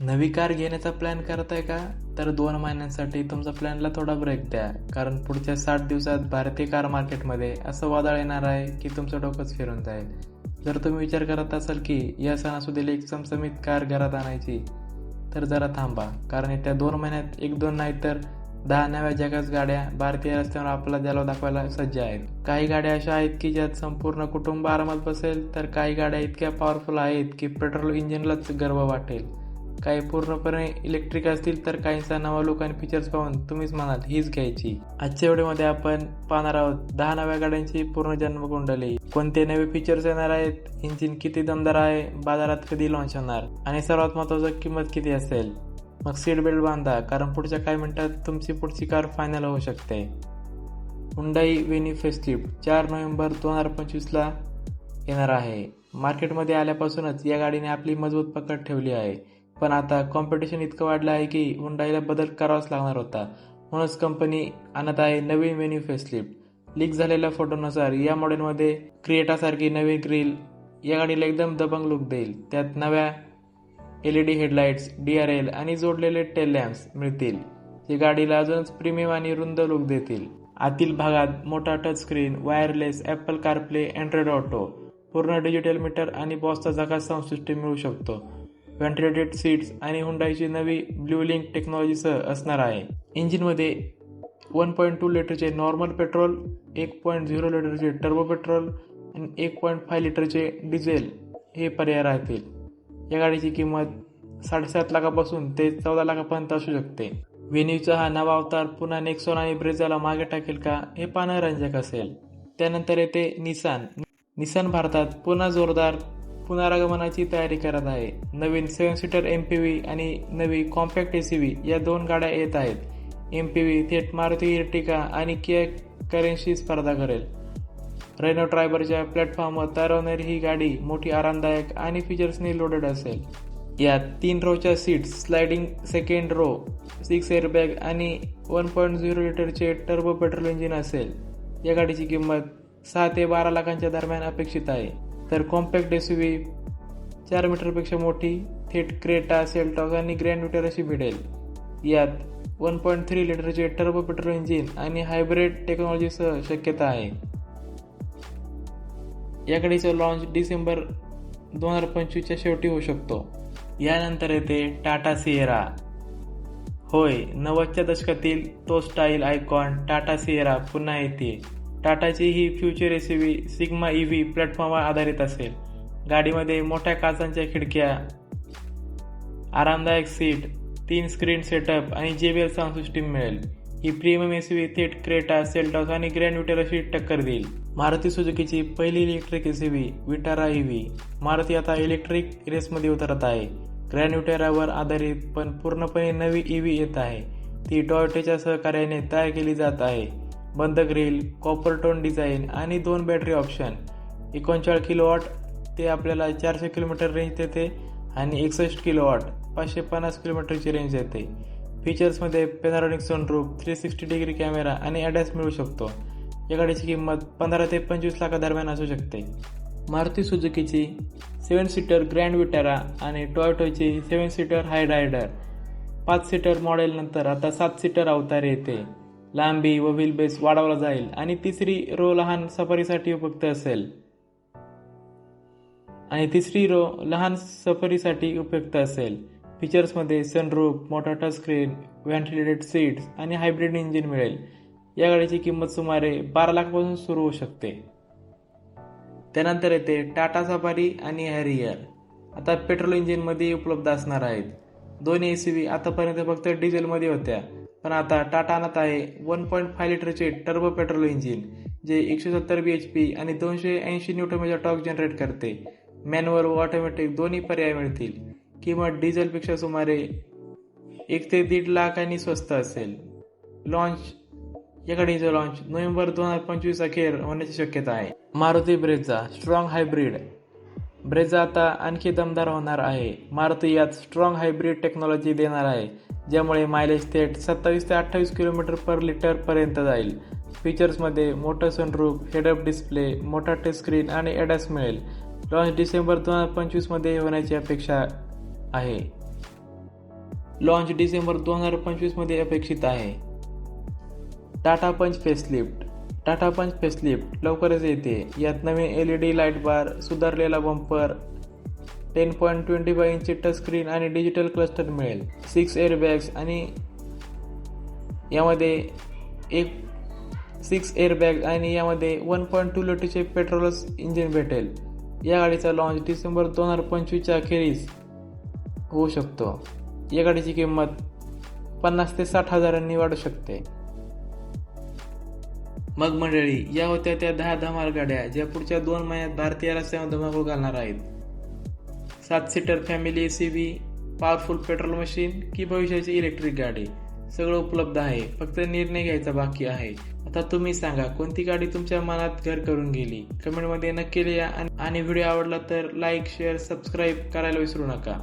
नवी कार घेण्याचा प्लॅन करताय का? तर दोन महिन्यांसाठी तुमचा प्लॅनला थोडा ब्रेक द्या. कारण पुढच्या साठ दिवसात भारतीय कार मार्केटमध्ये असं वादळ येणार आहे की तुमचं डोकंच फिरून जाईल. जर तुम्ही विचार करत असाल की या सणासुदील एक चमचमीत कार घरात आणायची तर जरा थांबा. कारण येत्या दोन महिन्यात एक दोन नाही तर दहा नव्या जगाच गाड्या भारतीय रस्त्यावर आपला जलवा दाखवायला सज्ज आहेत. काही गाड्या अशा आहेत की ज्यात संपूर्ण कुटुंब आरामात बसेल तर काही गाड्या इतक्या पॉवरफुल आहेत की पेट्रोल इंजिनलाच गर्व वाटेल. काही पूर्णपणे इलेक्ट्रिक असतील तर काहींचा नवा लुक आणि फीचर्स पाहून तुम्हीच म्हणाल हीच घ्यायची. आजच्या व्हिडिओमध्ये आपण पाहणार आहोत दहा नव्या गाड्यांची पूर्ण जन्मकुंडली. कोणते नवे फीचर्स येणार आहेत? इंजिन किती दमदार आहे? बाजारात कधी लॉन्च होणार? आणि सर्वात महत्वाचं किंमत किती असेल? मग सीट बेल्ट बांधा कारण पुढच्या काही मिनिटात तुमची पुढची कार फायनल होऊ शकते. हुंडाई वेनी फेस्टिव्ह चार नोव्हेंबर दोन हजार पंचवीसला येणार आहे. मार्केटमध्ये आल्यापासूनच या गाडीने आपली मजबूत पकड ठेवली आहे. पण आता कॉम्पिटिशन इतकं वाढलं आहे की हुंडाईला बदल करावाच लागणार होता. म्हणूनच कंपनी आणत आहे नवीन मेन्यू फेसलिफ्ट लीक झालेल्या फोटोनुसार या मॉडेलमध्ये क्रिएटासारखी नवीन ग्रिल या गाडीला एकदम दबंग लुक देईल. त्यात नव्या L E D headlights D R L आणि जोडलेले टेल लॅम्प्स मिळतील. जे गाडीला अजूनच प्रीमियम आणि रुंद लुक देतील. आतील भागात मोठा touch screen wireless Apple CarPlay Android Auto पूर्ण डिजिटल मीटर आणि बॉसचा जगात साऊंड सिस्टीम मिळू शकतो. व्हेंटिलेटेड सीट्स आणि हुंडाईची नवी ब्ल्यू लिंक टेक्नॉलॉजीसह असणार आहे. इंजिनमध्ये वन पॉईंट टू लिटरचे नॉर्मल पेट्रोल एक पॉईंट झिरो लिटरचे टर्बो पेट्रोल आणि एक पॉईंट फाय लिटरचे डिझेल हे पर्याय राहतील. या गाडीची किंमत साडेसात लाखापासून ते चौदा लाखापर्यंत असू शकते. वेन्यूचा हा नवा अवतार पुन्हा नेक्सॉन आणि ब्रेझाला मागे टाकेल का हे पाहणं रंजक असेल. त्यानंतर येते निसान निसान भारतात पुन्हा जोरदार पुनरागमनाची तयारी करत आहे. नवीन seven seater M P V आणि नवी कॉम्पॅक्ट ए सी व्ही या दोन गाड्या येत आहेत. एम पी व्ही थेट मारुती इर्टिका आणि किया करेंशी स्पर्धा करेल. रेनो ट्रायबरच्या प्लॅटफॉर्मवर तरवणारी ही गाडी मोठी आरामदायक आणि फीचर्सनी लोडेड असेल. यात तीन रोच्या seats sliding second row six airbag आणि वन पॉईंट झिरो लिटरचे टर्बो पेट्रोल इंजिन असेल. या गाडीची किंमत सहा ते बारा लाखांच्या दरम्यान अपेक्षित आहे. तर कॉम्पॅक्ट एस व्ही चार मीटरपेक्षा मोठी थेट क्रेटा सेल्टॉस आणि ग्रँड विटर अशी भिडेल. यात वन पॉईंट थ्री लिटरचे टर्बो पेट्रोल इंजिन आणि हायब्रिड टेक्नॉलॉजीसह शक्यता आहे. या गाडीचं लॉन्च डिसेंबर दोन हजार पंचवीसच्या शेवटी होऊ शकतो. यानंतर येते टाटा सिएरा. होय नव्वदच्या दशकातील तो स्टाईल आयकॉन टाटा सिएरा पुन्हा येते. टाटाची ही future S V Sigma E V प्लॅटफॉर्मवर आधारित असेल. गाडीमध्ये मोठ्या काचांच्या खिडक्या आरामदायक सीट तीन स्क्रीन सेटअप आणि जे वी साऊंड सिस्टीम मिळेल. ही प्रीमियम एस व्ही थेट क्रेटा सेल्टॉस आणि ग्रँड विटर अशी टक्कर देईल. मारुती सुजुकीची पहिली electric S V Vitara E V Maruti आता इलेक्ट्रिक रेसमध्ये उतरत आहे. ग्रँड विटेरावर आधारित पण पूर्णपणे नवी ई व्ही येत आहे. ती टॉयोटेच्या सहकार्याने तयार केली जात आहे. बंद ग्रिल कॉपर टोन डिझाईन आणि दोन बॅटरी ऑप्शन एकोणचाळीस किलोवॉट ते आपल्याला चारशे किलोमीटर रेंज देते आणि एकसष्ट किलोवॉट पाचशे पन्नास किलोमीटरची रेंज देते. फीचर्समध्ये panoramic sunroof three sixty degree camera आणि ॲडॅस मिळू शकतो. या गाडीची किंमत पंधरा ते पंचवीस लाखादरम्यान असू शकते. मारुती सुजुकीची सेवन सीटर ग्रँड विटारा आणि टॉयटोची सेवन सीटर हायडायडर पाच सीटर मॉडेलनंतर आता सात सीटर अवतार येते. लांबी व व्हील बेस वाढवला जाईल आणि तिसरी रो लहान सफारीसाठी उपयुक्त असेल. आणि तिसरी रो लहान सफरीसाठी उपयुक्त असेल. फीचर्समध्ये सनरूफ मोठा टच स्क्रीन व्हेंटिलेटेड सीट्स आणि हायब्रिड इंजिन मिळेल. या गाडीची किंमत सुमारे बारा लाखापासून सुरू होऊ शकते. त्यानंतर येते टाटा सफारी आणि हॅरियर आता पेट्रोल इंजिनमध्ये उपलब्ध असणार आहेत. दोन्ही एस व्ही आतापर्यंत फक्त डिझेलमध्ये होत्या. पण आता टाटा आणत आहे वन पॉईंट फाय लिटरचे टर्बो पेट्रोल इंजिन जे एकशे सत्तर बी एच पी आणि दोनशे ऐंशी न्यूटोमीटर टॉक जनरेट करते. मॅन्युअल व ऑटोमॅटिक दोन्ही पर्याय मिळतील. किंमत डिझेलपेक्षा सुमारे एक ते दीड लाखांनी स्वस्त असेल. लॉन्च या गाडीचं लॉन्च नोव्हेंबर दोन हजार पंचवीस अखेर होण्याची शक्यता आहे. Maruti Brezza strong hybrid Brezza आता आणखी दमदार होणार आहे. मारुती यात स्ट्रॉंग हायब्रिड टेक्नॉलॉजी देणार आहे. ज्यामुळे मायलेज थेट सत्तावीस ते अठ्ठावीस किलोमीटर पर लिटरपर्यंत जाईल. फीचर्समध्ये मोठं सनरूफ हेडअप डिस्प्ले मोठा टच स्क्रीन आणि ॲडॅस मिळेल. लॉन्च डिसेंबर दोन हजार पंचवीसमध्ये होण्याची अपेक्षा आहे. लॉन्च डिसेंबर दोन हजार पंचवीसमध्ये अपेक्षित आहे. टाटा पंच फेसलिफ्ट टाटा पंच फेसलिफ्ट लवकरच येते. यात नवीन L E D light bar सुधारलेला bumper ten point twenty five इंची टच स्क्रीन आणि डिजिटल क्लस्टर मिळेल. सिक्स एअरबॅग्स आणि यामध्ये एक सिक्स एअरबॅग आणि यामध्ये वन पॉईंट टू लिटरचे पेट्रोलस इंजिन भेटेल. या गाडीचा लॉन्च डिसेंबर दोन हजार पंचवीसच्या अखेरीस होऊ शकतो. या गाडीची किंमत पन्नास ते साठ हजारांनी वाढू शकते. मग मंडळी या होत्या त्या दहा धमाल गाड्या ज्या पुढच्या दोन महिन्यात भारतीय रस्त्यावर धमाकूळ घालणार आहेत. सात seater family A C V powerful petrol machine की भविष्याची इलेक्ट्रिक गाडी सगळं उपलब्ध आहे. फक्त निर्णय घ्यायचा बाकी आहे. आता तुम्ही सांगा कोणती गाडी तुमच्या मनात घर करून गेली? कमेंटमध्ये नक्की लिहा आणि व्हिडिओ आवडला तर लाईक शेअर सबस्क्राईब करायला विसरू नका.